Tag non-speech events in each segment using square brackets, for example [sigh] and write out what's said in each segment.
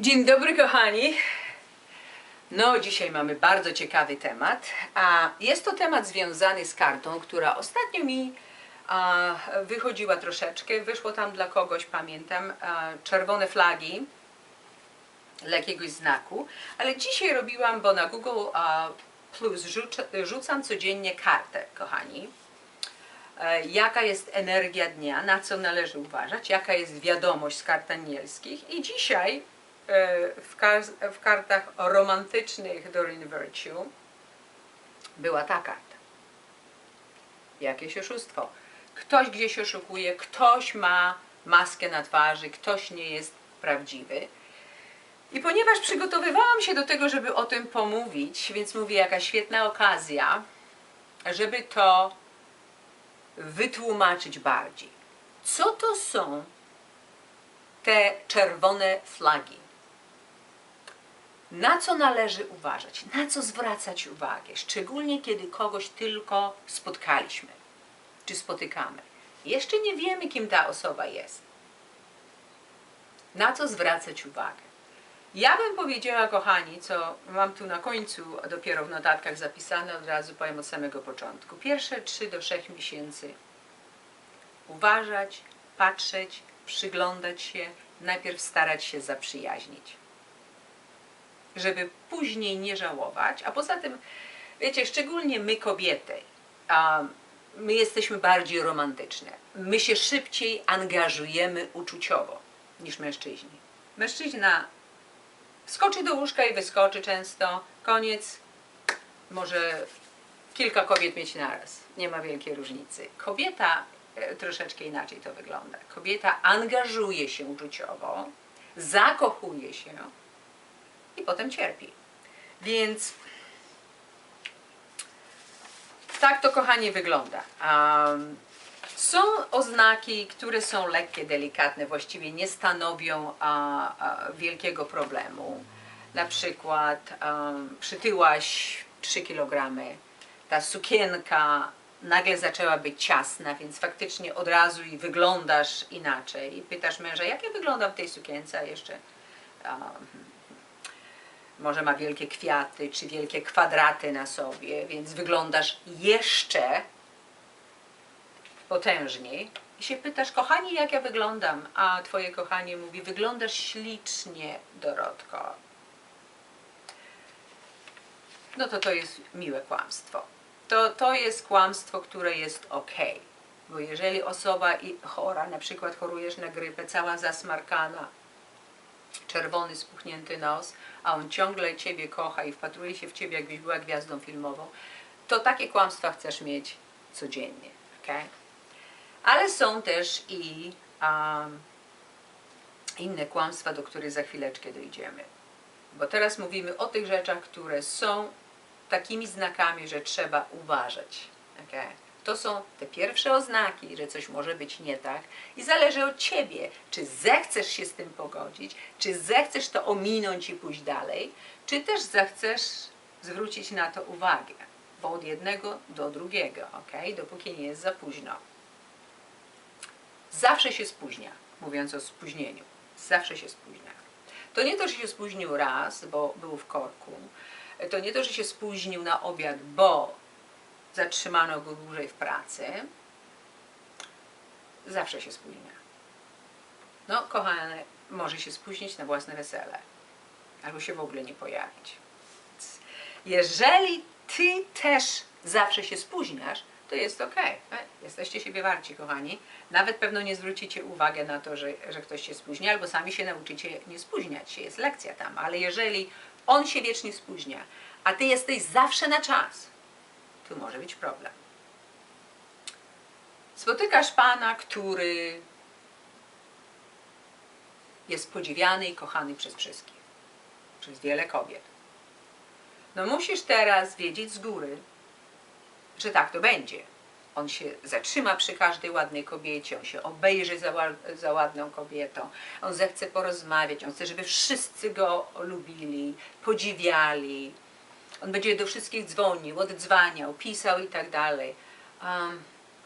Dzień dobry kochani. No, dzisiaj mamy bardzo ciekawy temat, a jest to temat związany z kartą, która ostatnio mi a, wychodziła troszeczkę. Wyszło tam dla kogoś, pamiętam, a, czerwone flagi dla jakiegoś znaku, ale dzisiaj robiłam, bo na Google a, Plus rzuc- rzucam codziennie kartę, kochani. E, Jaka jest energia dnia, na co należy uważać, jaka jest wiadomość z kart anielskich i dzisiaj w, kar- w kartach romantycznych Doreen Virtue była ta karta. Jakieś oszustwo. Ktoś gdzieś oszukuje, ktoś ma maskę na twarzy, ktoś nie jest prawdziwy. I ponieważ przygotowywałam się do tego, żeby o tym pomówić, więc mówię, jaka świetna okazja, żeby to wytłumaczyć bardziej. Co to są te czerwone flagi? Na co należy uważać? Na co zwracać uwagę? Szczególnie kiedy kogoś tylko spotkaliśmy czy spotykamy. Jeszcze nie wiemy, kim ta osoba jest. Na co zwracać uwagę? Ja bym powiedziała, kochani, co mam tu na końcu dopiero w notatkach zapisane, od razu powiem od samego początku. Pierwsze 3 do 6 miesięcy uważać, patrzeć, przyglądać się, najpierw starać się zaprzyjaźnić. Żeby później nie żałować, a poza tym, wiecie, szczególnie my kobiety, my jesteśmy bardziej romantyczne. My się szybciej angażujemy uczuciowo niż mężczyźni. Mężczyzna skoczy do łóżka i wyskoczy często, koniec, może kilka kobiet mieć naraz, nie ma wielkiej różnicy. Kobieta e, troszeczkę inaczej to wygląda. Kobieta angażuje się uczuciowo, zakochuje się i potem cierpi. Więc tak to kochanie wygląda. Um, są oznaki, które są lekkie, delikatne, właściwie nie stanowią a, a, wielkiego problemu. Na przykład um, przytyłaś 3 kg, ta sukienka nagle zaczęła być ciasna, więc faktycznie od razu i wyglądasz inaczej. I pytasz męża, jak ja wyglądam w tej sukience, a jeszcze um, może ma wielkie kwiaty czy wielkie kwadraty na sobie, więc wyglądasz jeszcze potężniej. I się pytasz, kochani, jak ja wyglądam? A twoje kochanie mówi, wyglądasz ślicznie, Dorotko. No to to jest miłe kłamstwo. To, to jest kłamstwo, które jest ok. Bo jeżeli osoba chora, na przykład chorujesz na grypę, cała zasmarkana, czerwony, spuchnięty nos, a on ciągle Ciebie kocha i wpatruje się w Ciebie, jakbyś była gwiazdą filmową, to takie kłamstwa chcesz mieć codziennie. Okay? Ale są też i um, inne kłamstwa, do których za chwileczkę dojdziemy. Bo teraz mówimy o tych rzeczach, które są takimi znakami, że trzeba uważać. Okay? To są te pierwsze oznaki, że coś może być nie tak i zależy od Ciebie, czy zechcesz się z tym pogodzić, czy zechcesz to ominąć i pójść dalej, czy też zechcesz zwrócić na to uwagę, bo od jednego do drugiego, ok? Dopóki nie jest za późno. Zawsze się spóźnia, mówiąc o spóźnieniu. Zawsze się spóźnia. To nie to, że się spóźnił raz, bo był w korku. To nie to, że się spóźnił na obiad, bo zatrzymano go dłużej w pracy. Zawsze się spóźnia. No, kochane, może się spóźnić na własne wesele. Albo się w ogóle nie pojawić. Jeżeli ty też zawsze się spóźniasz, to jest ok. Jesteście siebie warci, kochani. Nawet pewno nie zwrócicie uwagę na to, że, że ktoś się spóźni, albo sami się nauczycie nie spóźniać się. Jest lekcja tam. Ale jeżeli on się wiecznie spóźnia, a ty jesteś zawsze na czas, tu może być problem. Spotykasz pana, który jest podziwiany i kochany przez wszystkich, przez wiele kobiet. No musisz teraz wiedzieć z góry, że tak to będzie. On się zatrzyma przy każdej ładnej kobiecie, on się obejrzy za, za ładną kobietą, on zechce porozmawiać, on chce, żeby wszyscy go lubili, podziwiali. On będzie do wszystkich dzwonił, oddzwaniał, pisał i tak dalej. Um,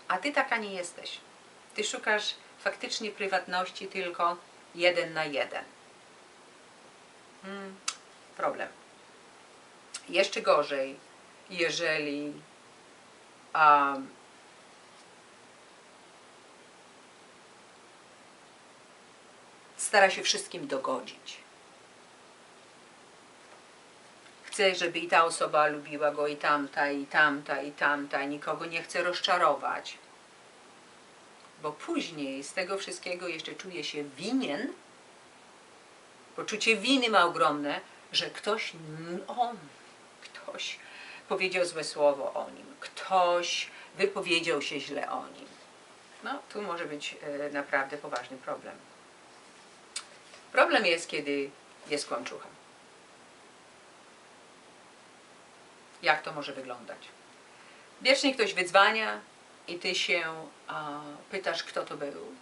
a ty taka nie jesteś. Ty szukasz faktycznie prywatności tylko jeden na jeden. Hmm, problem. Jeszcze gorzej, jeżeli um, stara się wszystkim dogodzić. Chce, żeby i ta osoba lubiła go, i tamta, i tamta, i tamta, i nikogo nie chce rozczarować. Bo później z tego wszystkiego jeszcze czuje się winien. Poczucie winy ma ogromne, że ktoś, on, ktoś powiedział złe słowo o nim, ktoś wypowiedział się źle o nim. No, tu może być e, naprawdę poważny problem. Problem jest, kiedy jest kłamczucha. Jak to może wyglądać? Wiecznie ktoś wydzwania i ty się a, pytasz, kto to był.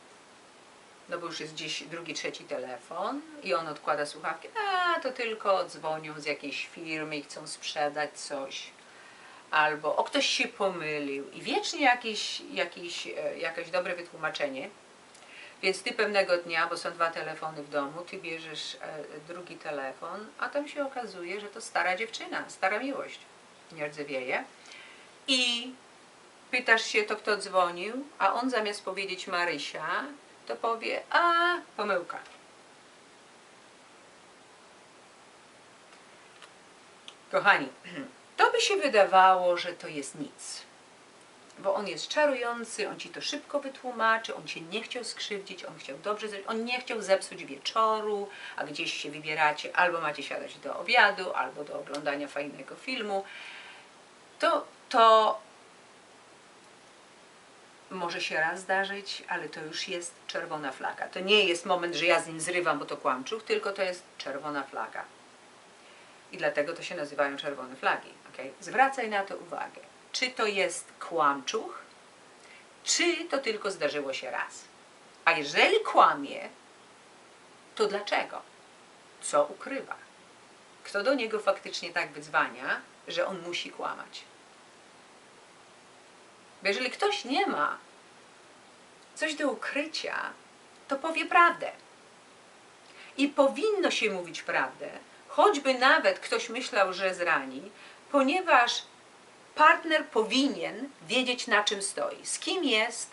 No bo już jest gdzieś drugi, trzeci telefon i on odkłada słuchawki. A, to tylko dzwonią z jakiejś firmy i chcą sprzedać coś. Albo o ktoś się pomylił i wiecznie jakieś, jakieś, e, jakieś dobre wytłumaczenie. Więc ty pewnego dnia, bo są dwa telefony w domu, ty bierzesz e, drugi telefon, a tam się okazuje, że to stara dziewczyna, stara miłość, nie rdzewieje. I pytasz się, to kto dzwonił, a on zamiast powiedzieć Marysia, to powie, a pomyłka. Kochani, [clears throat] to by się wydawało, że to jest nic. Bo on jest czarujący, on ci to szybko wytłumaczy, on cię nie chciał skrzywdzić, on chciał dobrze zrobić, on nie chciał zepsuć wieczoru, a gdzieś się wybieracie, albo macie siadać do obiadu, albo do oglądania fajnego filmu. To, to może się raz zdarzyć, ale to już jest czerwona flaga. To nie jest moment, że ja z nim zrywam, bo to kłamczuch, tylko to jest czerwona flaga. I dlatego to się nazywają czerwone flagi. Okay? Zwracaj na to uwagę. Czy to jest kłamczuch, czy to tylko zdarzyło się raz. A jeżeli kłamie, to dlaczego? Co ukrywa? Kto do niego faktycznie tak wyzwania, że on musi kłamać? Bo jeżeli ktoś nie ma coś do ukrycia, to powie prawdę. I powinno się mówić prawdę, choćby nawet ktoś myślał, że zrani, ponieważ partner powinien wiedzieć, na czym stoi, z kim jest,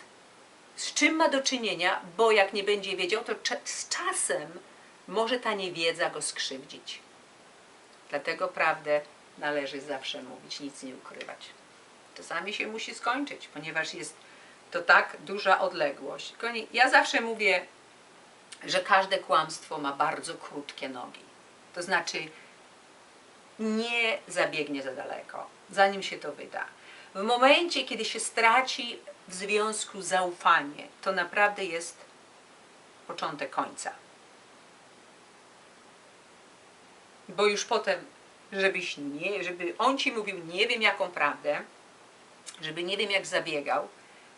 z czym ma do czynienia, bo jak nie będzie wiedział, to z czasem może ta niewiedza go skrzywdzić. Dlatego prawdę należy zawsze mówić, nic nie ukrywać. Czasami się musi skończyć, ponieważ jest to tak duża odległość. Ja zawsze mówię, że każde kłamstwo ma bardzo krótkie nogi. To znaczy nie zabiegnie za daleko, zanim się to wyda. W momencie, kiedy się straci w związku zaufanie, to naprawdę jest początek końca. Bo już potem, żebyś nie, żeby on ci mówił nie wiem jaką prawdę, żeby nie wiem jak zabiegał,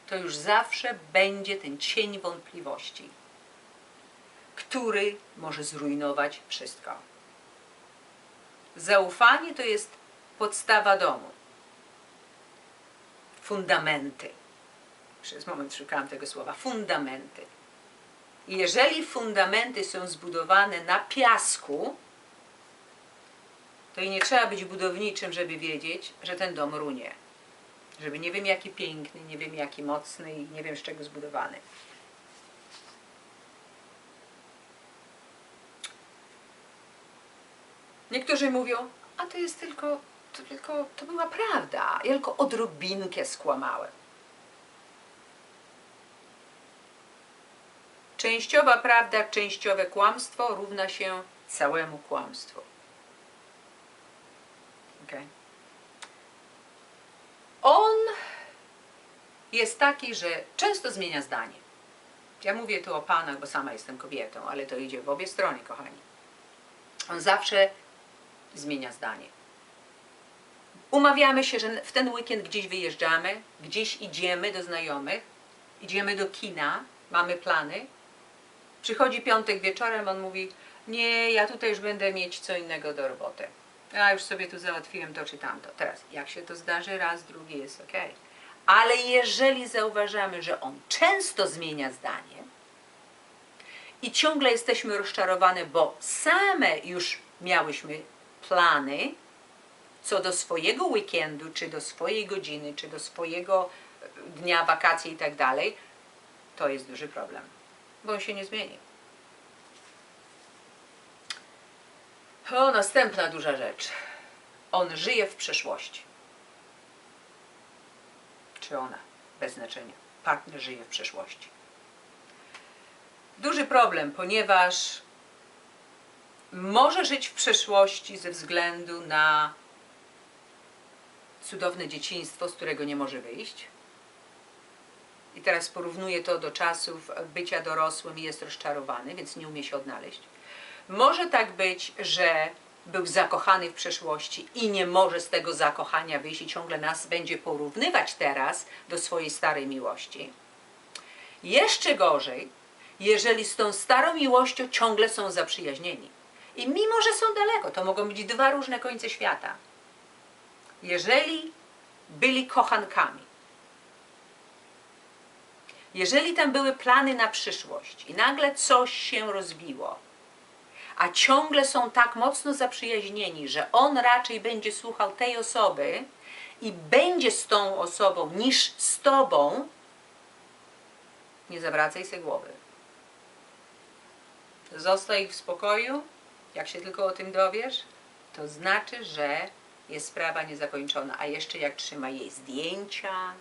to już zawsze będzie ten cień wątpliwości, który może zrujnować wszystko. Zaufanie to jest podstawa domu. Fundamenty. Przez moment szukałam tego słowa. Fundamenty. Jeżeli fundamenty są zbudowane na piasku, to i nie trzeba być budowniczym, żeby wiedzieć, że ten dom runie. Żeby nie wiem jaki piękny, nie wiem jaki mocny i nie wiem z czego zbudowany. Niektórzy mówią, a to jest tylko, to tylko, to była prawda, ja tylko odrobinkę skłamałem. Częściowa prawda, częściowe kłamstwo równa się całemu kłamstwu. Okay. On jest taki, że często zmienia zdanie. Ja mówię tu o panach, bo sama jestem kobietą, ale to idzie w obie strony, kochani. On zawsze zmienia zdanie. Umawiamy się, że w ten weekend gdzieś wyjeżdżamy, gdzieś idziemy do znajomych, idziemy do kina, mamy plany. Przychodzi piątek wieczorem, on mówi, nie, ja tutaj już będę mieć co innego do roboty. Ja już sobie tu załatwiłem to czy tamto. Teraz, jak się to zdarzy, raz, drugi jest ok. Ale jeżeli zauważamy, że on często zmienia zdanie i ciągle jesteśmy rozczarowane, bo same już miałyśmy plany co do swojego weekendu, czy do swojej godziny, czy do swojego e, dnia wakacji i tak dalej, to jest duży problem, bo on się nie zmieni. O, następna duża rzecz. On żyje w przeszłości. Czy ona? Bez znaczenia. Partner żyje w przeszłości. Duży problem, ponieważ może żyć w przeszłości ze względu na cudowne dzieciństwo, z którego nie może wyjść. I teraz porównuję to do czasów bycia dorosłym i jest rozczarowany, więc nie umie się odnaleźć. Może tak być, że był zakochany w przeszłości i nie może z tego zakochania wyjść i ciągle nas będzie porównywać teraz do swojej starej miłości. Jeszcze gorzej, jeżeli z tą starą miłością ciągle są zaprzyjaźnieni. I mimo, że są daleko, to mogą być dwa różne końce świata. Jeżeli byli kochankami, jeżeli tam były plany na przyszłość i nagle coś się rozbiło, a ciągle są tak mocno zaprzyjaźnieni, że on raczej będzie słuchał tej osoby i będzie z tą osobą niż z tobą, nie zawracaj sobie głowy. Zostaj w spokoju, jak się tylko o tym dowiesz, to znaczy, że jest sprawa niezakończona. A jeszcze jak trzyma jej zdjęcia,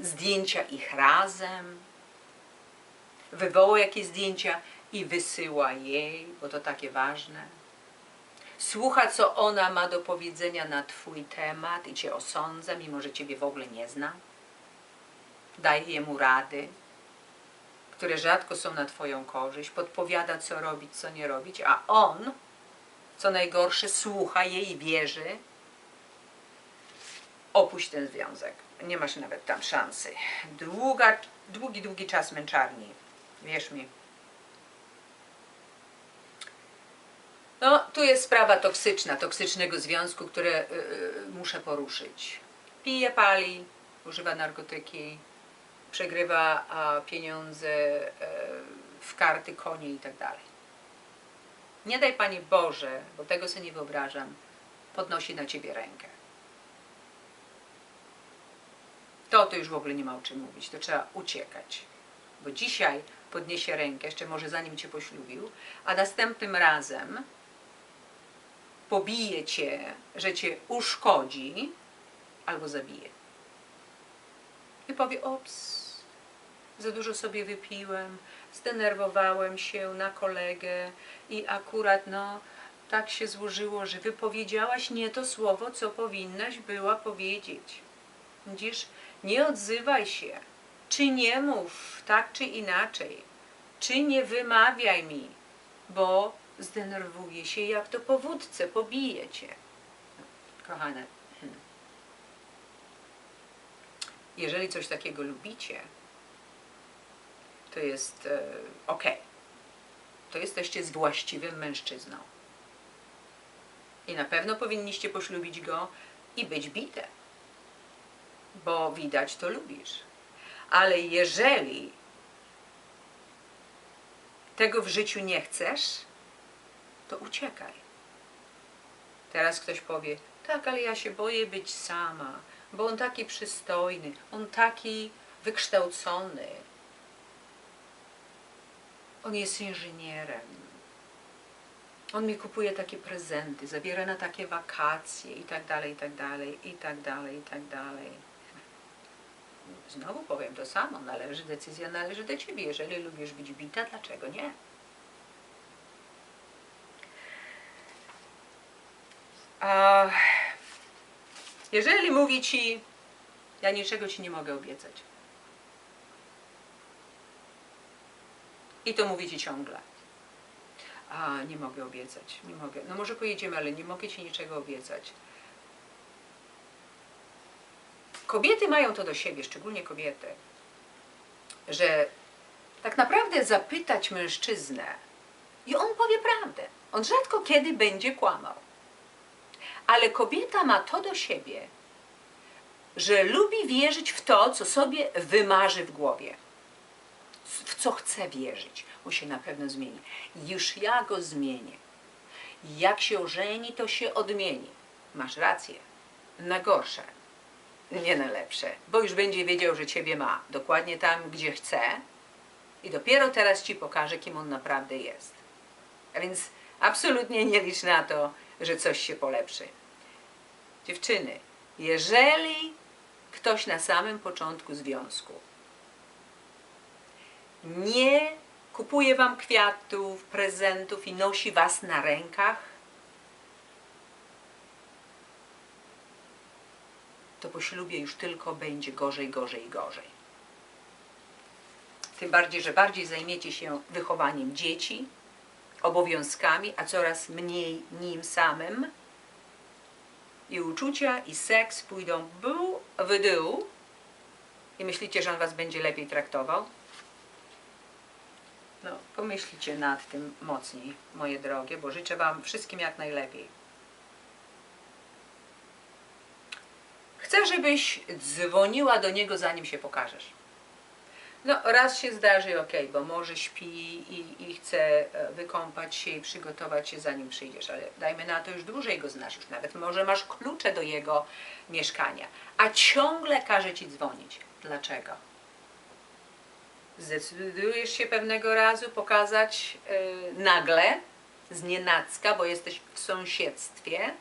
zdjęcia ich razem, wywoła jakieś zdjęcia i wysyła jej, bo to takie ważne. Słucha, co ona ma do powiedzenia na Twój temat i Cię osądza, mimo że Ciebie w ogóle nie zna. Daje jemu rady, które rzadko są na Twoją korzyść, podpowiada, co robić, co nie robić, a on, co najgorsze, słucha jej, wierzy. Opuść ten związek. Nie masz nawet tam szansy. Długa, długi, długi czas męczarni. Wierz mi. No, tu jest sprawa toksyczna, toksycznego związku, które y, y, muszę poruszyć. Pije, pali, używa narkotyki, przegrywa a, pieniądze e, w karty, konie i tak dalej. Nie daj Panie Boże, bo tego sobie nie wyobrażam, podnosi na Ciebie rękę. To to już w ogóle nie ma o czym mówić, to trzeba uciekać. Bo dzisiaj podniesie rękę, jeszcze może zanim Cię poślubił, a następnym razem pobije Cię, że Cię uszkodzi albo zabije. I powie, ops, za dużo sobie wypiłem, zdenerwowałem się na kolegę i akurat no tak się złożyło, że wypowiedziałaś nie to słowo, co powinnaś była powiedzieć. Widzisz, nie odzywaj się, czy nie mów tak czy inaczej, czy nie wymawiaj mi, bo zdenerwuję się jak to po wódce, pobiję cię. Kochane, hmm. jeżeli coś takiego lubicie, to jest e, ok. To jesteście z właściwym mężczyzną. I na pewno powinniście poślubić go i być bite. Bo widać, to lubisz. Ale jeżeli tego w życiu nie chcesz, to uciekaj. Teraz ktoś powie, tak, ale ja się boję być sama, bo on taki przystojny, on taki wykształcony, on jest inżynierem. On mi kupuje takie prezenty, zabiera na takie wakacje i tak dalej, i tak dalej, i tak dalej, i tak dalej. Znowu powiem to samo, należy, decyzja należy do Ciebie. Jeżeli lubisz być bita, dlaczego nie? A jeżeli mówi Ci, ja niczego Ci nie mogę obiecać, I to mówicie ciągle. A, nie mogę obiecać, nie mogę. No może pojedziemy, ale nie mogę Ci niczego obiecać. Kobiety mają to do siebie, szczególnie kobiety, że tak naprawdę zapytać mężczyznę i on powie prawdę. On rzadko kiedy będzie kłamał. Ale kobieta ma to do siebie, że lubi wierzyć w to, co sobie wymarzy w głowie w co chce wierzyć. On się na pewno zmieni. Już ja go zmienię. Jak się ożeni, to się odmieni. Masz rację. Na gorsze. Nie na lepsze. Bo już będzie wiedział, że ciebie ma. Dokładnie tam, gdzie chce. I dopiero teraz ci pokaże, kim on naprawdę jest. A więc absolutnie nie licz na to, że coś się polepszy. Dziewczyny, jeżeli ktoś na samym początku związku nie kupuje wam kwiatów, prezentów i nosi was na rękach, to po ślubie już tylko będzie gorzej, gorzej, gorzej. Tym bardziej, że bardziej zajmiecie się wychowaniem dzieci, obowiązkami, a coraz mniej nim samym. I uczucia, i seks pójdą w dół. I myślicie, że on was będzie lepiej traktował? No, pomyślcie nad tym mocniej, moje drogie, bo życzę wam wszystkim jak najlepiej. Chcę, żebyś dzwoniła do niego, zanim się pokażesz. No, raz się zdarzy, ok, bo może śpi i, i chce e, wykąpać się i przygotować się zanim przyjdziesz, ale dajmy na to, już dłużej go znasz, już nawet może masz klucze do jego mieszkania, a ciągle każe ci dzwonić. Dlaczego? Zdecydujesz się pewnego razu pokazać yy, nagle, z nienacka, bo jesteś w sąsiedztwie,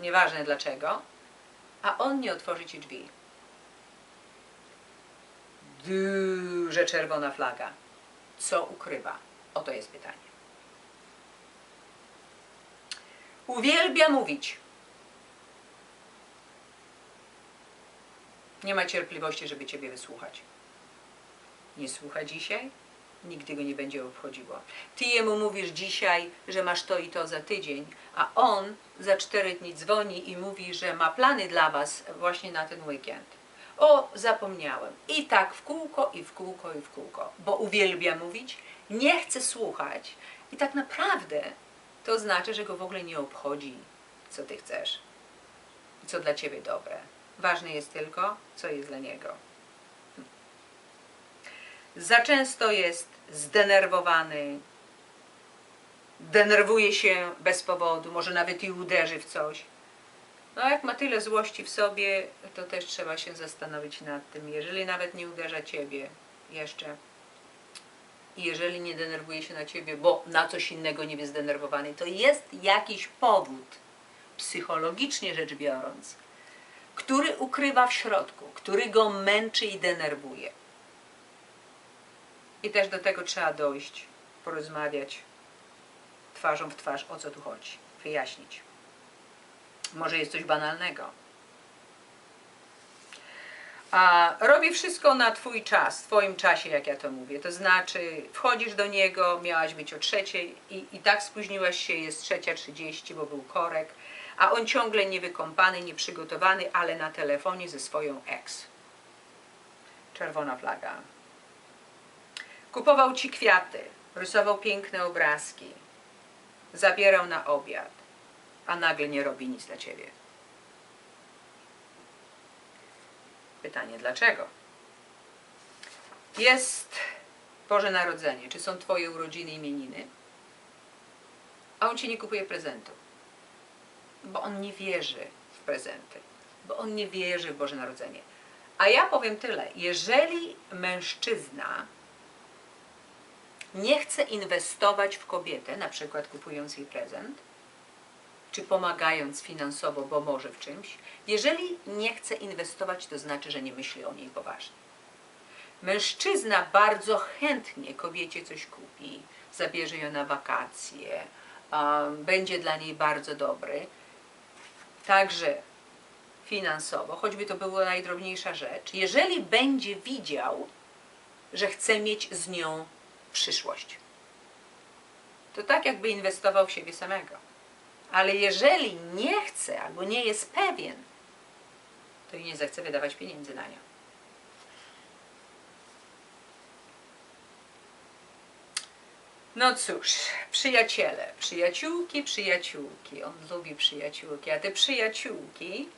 nieważne dlaczego, a on nie otworzy ci drzwi duże czerwona flaga. Co ukrywa? Oto jest pytanie. Uwielbia mówić. Nie ma cierpliwości, żeby Ciebie wysłuchać. Nie słucha dzisiaj, nigdy go nie będzie obchodziło. Ty jemu mówisz dzisiaj, że masz to i to za tydzień, a on za cztery dni dzwoni i mówi, że ma plany dla Was właśnie na ten weekend. O, zapomniałem. I tak w kółko, i w kółko, i w kółko. Bo uwielbia mówić, nie chce słuchać. I tak naprawdę to znaczy, że go w ogóle nie obchodzi, co ty chcesz. Co dla ciebie dobre. Ważne jest tylko, co jest dla niego. Hm. Za często jest zdenerwowany, denerwuje się bez powodu, może nawet i uderzy w coś. No jak ma tyle złości w sobie, to też trzeba się zastanowić nad tym. Jeżeli nawet nie uderza ciebie jeszcze jeżeli nie denerwuje się na ciebie, bo na coś innego nie jest zdenerwowany, to jest jakiś powód, psychologicznie rzecz biorąc, który ukrywa w środku, który go męczy i denerwuje. I też do tego trzeba dojść, porozmawiać twarzą w twarz, o co tu chodzi, wyjaśnić. Może jest coś banalnego. A robi wszystko na Twój czas, w Twoim czasie, jak ja to mówię. To znaczy, wchodzisz do niego, miałaś być o trzeciej i, i tak spóźniłaś się, jest trzecia trzydzieści, bo był korek, a on ciągle niewykąpany, nieprzygotowany, ale na telefonie ze swoją ex. Czerwona flaga. Kupował Ci kwiaty, rysował piękne obrazki, zabierał na obiad a nagle nie robi nic dla ciebie. Pytanie dlaczego? Jest Boże Narodzenie, czy są Twoje urodziny, imieniny, a on Ci nie kupuje prezentu, bo on nie wierzy w prezenty, bo on nie wierzy w Boże Narodzenie. A ja powiem tyle, jeżeli mężczyzna nie chce inwestować w kobietę, na przykład kupując jej prezent, czy pomagając finansowo, bo może w czymś, jeżeli nie chce inwestować, to znaczy, że nie myśli o niej poważnie. Mężczyzna bardzo chętnie kobiecie coś kupi, zabierze ją na wakacje, um, będzie dla niej bardzo dobry. Także finansowo, choćby to była najdrobniejsza rzecz, jeżeli będzie widział, że chce mieć z nią przyszłość. To tak jakby inwestował w siebie samego. Ale jeżeli nie chce albo nie jest pewien, to i nie zechce wydawać pieniędzy na nią. No cóż, przyjaciele, przyjaciółki, przyjaciółki. On lubi przyjaciółki, a te przyjaciółki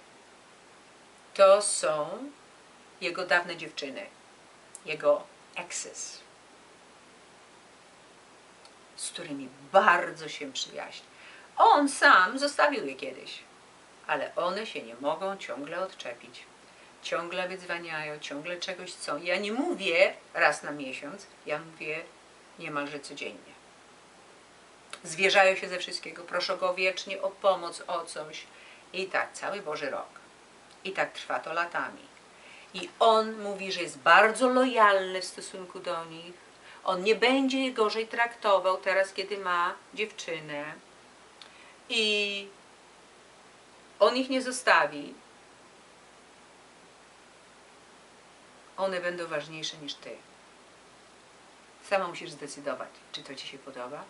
to są jego dawne dziewczyny, jego exes. z którymi bardzo się przyjaźni. On sam zostawił je kiedyś, ale one się nie mogą ciągle odczepić. Ciągle wydzwaniają, ciągle czegoś chcą. Ja nie mówię raz na miesiąc, ja mówię niemalże codziennie. Zwierzają się ze wszystkiego, proszą go wiecznie o pomoc, o coś. I tak cały Boży rok. I tak trwa to latami. I on mówi, że jest bardzo lojalny w stosunku do nich. On nie będzie gorzej traktował teraz, kiedy ma dziewczynę. I on ich nie zostawi. One będą ważniejsze niż ty. Sama musisz zdecydować, czy to ci się podoba.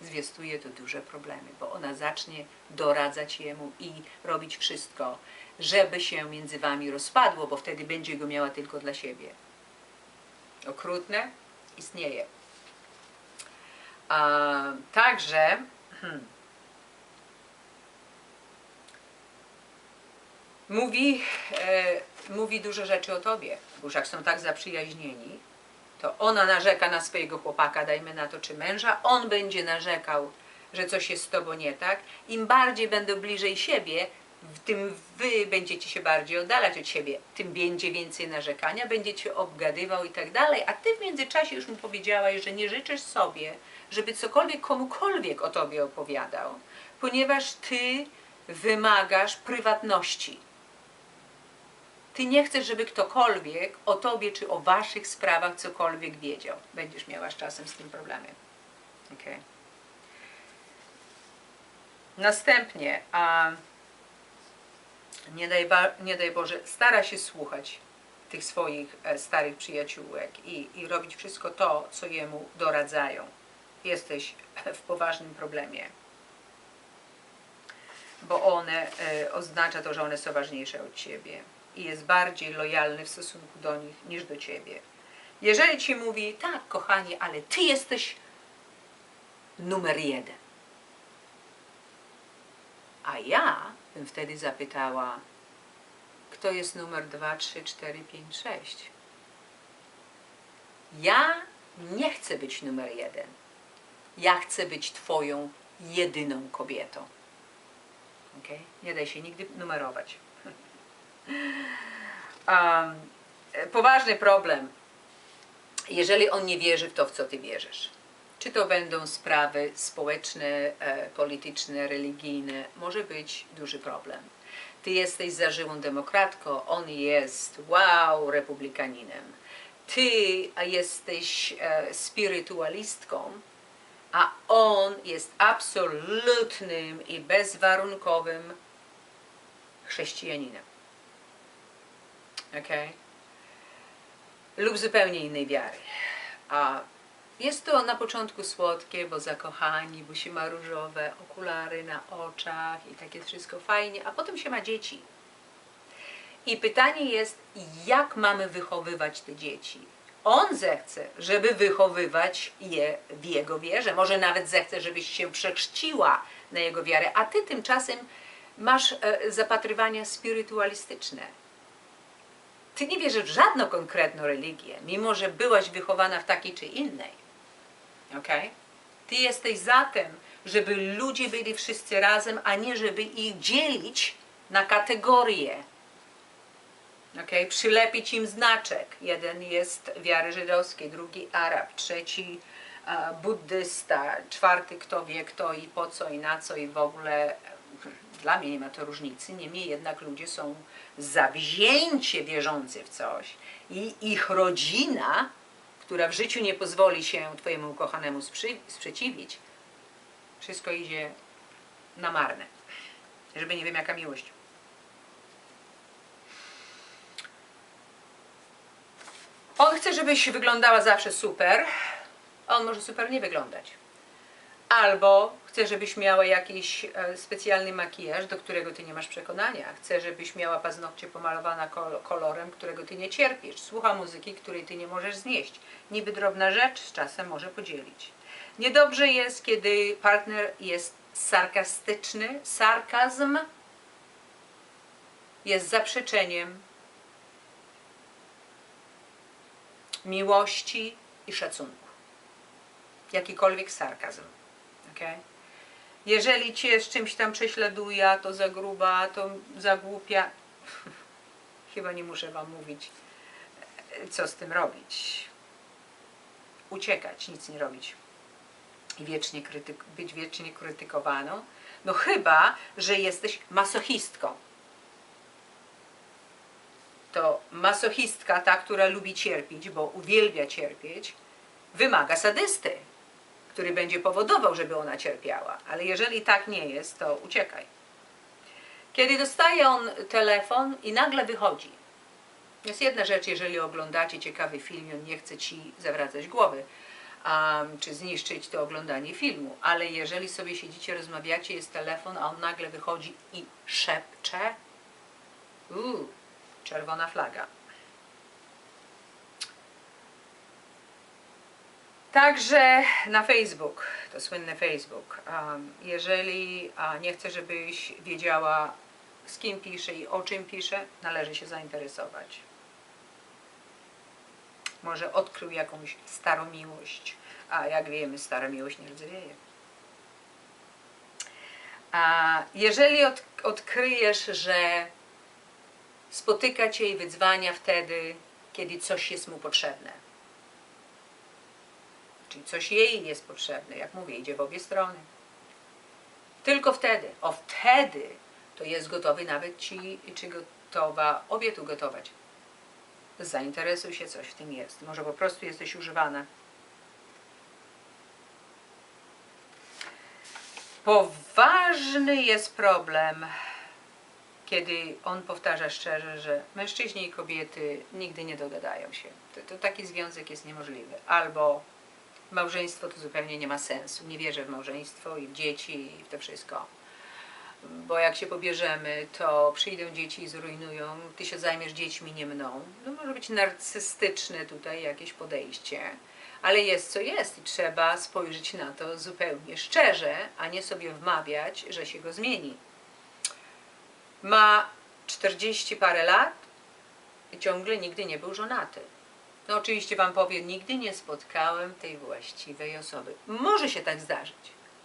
Zwiastuje to duże problemy, bo ona zacznie doradzać jemu i robić wszystko, żeby się między wami rozpadło, bo wtedy będzie go miała tylko dla siebie. Okrutne istnieje. A, także hmm, [clears throat] mówi, e, mówi dużo rzeczy o tobie, bo już jak są tak zaprzyjaźnieni, to ona narzeka na swojego chłopaka, dajmy na to, czy męża, on będzie narzekał, że coś jest z tobą nie tak. Im bardziej będą bliżej siebie, tym wy będziecie się bardziej oddalać od siebie, tym będzie więcej narzekania, będziecie obgadywał i tak dalej, a ty w międzyczasie już mu powiedziałaś, że nie życzysz sobie, żeby cokolwiek komukolwiek o tobie opowiadał, ponieważ ty wymagasz prywatności. Ty nie chcesz, żeby ktokolwiek o tobie czy o waszych sprawach cokolwiek wiedział. Będziesz miała z czasem z tym problemy. Okay. Następnie, a nie daj, nie daj Boże, stara się słuchać tych swoich e, starych przyjaciółek i, i robić wszystko to, co jemu doradzają. Jesteś w poważnym problemie, bo one e, oznacza to, że one są ważniejsze od ciebie i jest bardziej lojalny w stosunku do nich niż do ciebie. Jeżeli ci mówi, tak, kochanie, ale ty jesteś numer jeden. A ja bym wtedy zapytała, kto jest numer 2, 3, 4, 5, 6. Ja nie chcę być numer jeden. Ja chcę być Twoją jedyną kobietą. Okay? Nie daj się nigdy numerować. Um, poważny problem, jeżeli on nie wierzy w to, w co ty wierzysz. Czy to będą sprawy społeczne, e, polityczne, religijne, może być duży problem. Ty jesteś zażyłą demokratką, on jest, wow, republikaninem. Ty jesteś e, spirytualistką, a on jest absolutnym i bezwarunkowym chrześcijaninem okay? lub zupełnie innej wiary. A jest to na początku słodkie, bo zakochani, bo się ma różowe okulary na oczach i takie wszystko fajnie, a potem się ma dzieci. I pytanie jest, jak mamy wychowywać te dzieci? On zechce, żeby wychowywać je w jego wierze. Może nawet zechce, żebyś się przechrzciła na jego wiarę, a ty tymczasem masz e, zapatrywania spirytualistyczne ty nie wierzysz w żadną konkretną religię, mimo że byłaś wychowana w takiej czy innej. Ok? Ty jesteś za tym, żeby ludzie byli wszyscy razem, a nie żeby ich dzielić na kategorie. Okay? Przylepić im znaczek. Jeden jest wiary żydowskiej, drugi Arab, trzeci uh, buddysta, czwarty kto wie kto i po co i na co i w ogóle dla mnie nie ma to różnicy, niemniej jednak ludzie są zawzięcie wierzący w coś i ich rodzina, która w życiu nie pozwoli się Twojemu ukochanemu sprzeciwić, wszystko idzie na marne. Żeby nie wiem jaka miłość. On chce, żebyś wyglądała zawsze super, on może super nie wyglądać. Albo chce, żebyś miała jakiś e, specjalny makijaż, do którego ty nie masz przekonania. Chce, żebyś miała paznokcie pomalowana kolorem, którego ty nie cierpisz. Słucha muzyki, której ty nie możesz znieść. Niby drobna rzecz z czasem może podzielić. Niedobrze jest, kiedy partner jest sarkastyczny. Sarkazm jest zaprzeczeniem miłości i szacunku. jakikolwiek sarkazm. Okay? Jeżeli cię z czymś tam prześladuje, to za gruba, to za głupia, [laughs] chyba nie muszę wam mówić, co z tym robić. Uciekać, nic nie robić. I wiecznie krytyk- być wiecznie krytykowaną. No chyba, że jesteś masochistką. To masochistka, ta, która lubi cierpieć, bo uwielbia cierpieć, wymaga sadysty, który będzie powodował, żeby ona cierpiała. Ale jeżeli tak nie jest, to uciekaj. Kiedy dostaje on telefon i nagle wychodzi. Jest jedna rzecz, jeżeli oglądacie ciekawy film on nie chce ci zawracać głowy, um, czy zniszczyć to oglądanie filmu, ale jeżeli sobie siedzicie, rozmawiacie, jest telefon, a on nagle wychodzi i szepcze, uuu, czerwona flaga. Także na Facebook, to słynny Facebook, jeżeli nie chcę, żebyś wiedziała, z kim pisze i o czym pisze, należy się zainteresować. Może odkrył jakąś starą miłość, a jak wiemy, stara miłość nie rdzewieje. A jeżeli od, odkryjesz, że spotyka cię i wydzwania wtedy, kiedy coś jest mu potrzebne, czyli coś jej jest potrzebne, jak mówię, idzie w obie strony. Tylko wtedy, o wtedy to jest gotowy nawet ci, czy gotowa obie tu gotować. Zainteresuj się, coś w tym jest. Może po prostu jesteś używana. Poważny jest problem, kiedy on powtarza szczerze, że mężczyźni i kobiety nigdy nie dogadają się. To, to taki związek jest niemożliwy. Albo małżeństwo to zupełnie nie ma sensu. Nie wierzę w małżeństwo i w dzieci i w to wszystko. Bo jak się pobierzemy, to przyjdą dzieci i zrujnują. Ty się zajmiesz dziećmi, nie mną. No może być narcystyczne tutaj jakieś podejście. Ale jest co jest i trzeba spojrzeć na to zupełnie szczerze, a nie sobie wmawiać, że się go zmieni. Ma 40 parę lat i ciągle nigdy nie był żonaty. No oczywiście Wam powiem, nigdy nie spotkałem tej właściwej osoby. Może się tak zdarzyć.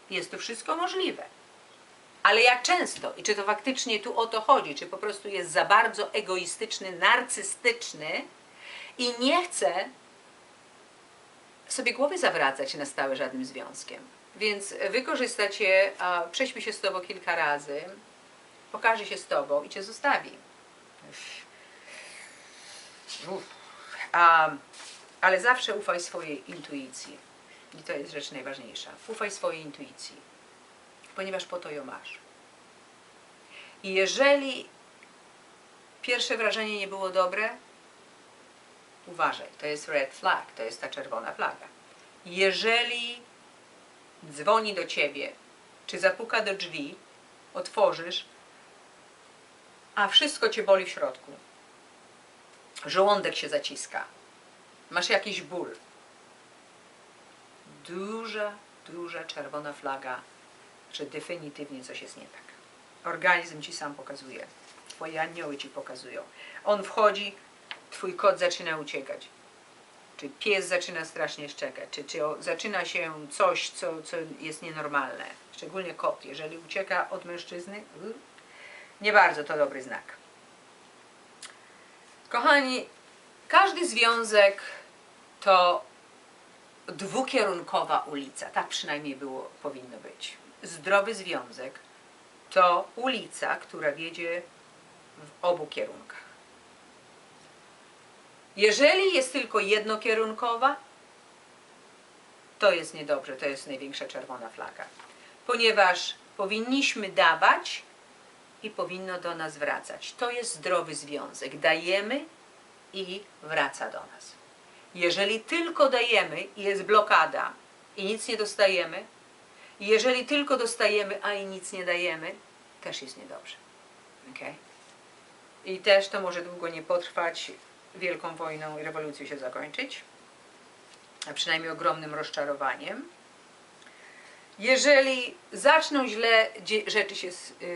Jest to wszystko możliwe. Ale jak często i czy to faktycznie tu o to chodzi, czy po prostu jest za bardzo egoistyczny, narcystyczny i nie chce sobie głowy zawracać na stałe żadnym związkiem. Więc wykorzysta cię, a prześpi się z tobą kilka razy, pokaże się z tobą i cię zostawi. Uff. A, ale zawsze ufaj swojej intuicji. I to jest rzecz najważniejsza. Ufaj swojej intuicji, ponieważ po to ją masz. I jeżeli pierwsze wrażenie nie było dobre, uważaj, to jest red flag, to jest ta czerwona flaga. Jeżeli dzwoni do ciebie, czy zapuka do drzwi, otworzysz, a wszystko cię boli w środku, żołądek się zaciska, masz jakiś ból, duża, duża czerwona flaga, że definitywnie coś jest nie tak. Organizm ci sam pokazuje, twoje anioły ci pokazują. On wchodzi, twój kot zaczyna uciekać. Czy pies zaczyna strasznie szczekać, czy, czy zaczyna się coś, co, co jest nienormalne. Szczególnie kot, jeżeli ucieka od mężczyzny, y, nie bardzo to dobry znak. Kochani, każdy związek to dwukierunkowa ulica. Tak przynajmniej było, powinno być. Zdrowy związek to ulica, która wiedzie w obu kierunkach. Jeżeli jest tylko jednokierunkowa, to jest niedobrze, to jest największa czerwona flaga. Ponieważ powinniśmy dawać i powinno do nas wracać. To jest zdrowy związek. Dajemy i wraca do nas. Jeżeli tylko dajemy i jest blokada i nic nie dostajemy, jeżeli tylko dostajemy, a i nic nie dajemy, też jest niedobrze. Okay? I też to może długo nie potrwać, wielką wojną i rewolucją się zakończyć, a przynajmniej ogromnym rozczarowaniem. Jeżeli zaczną źle rzeczy się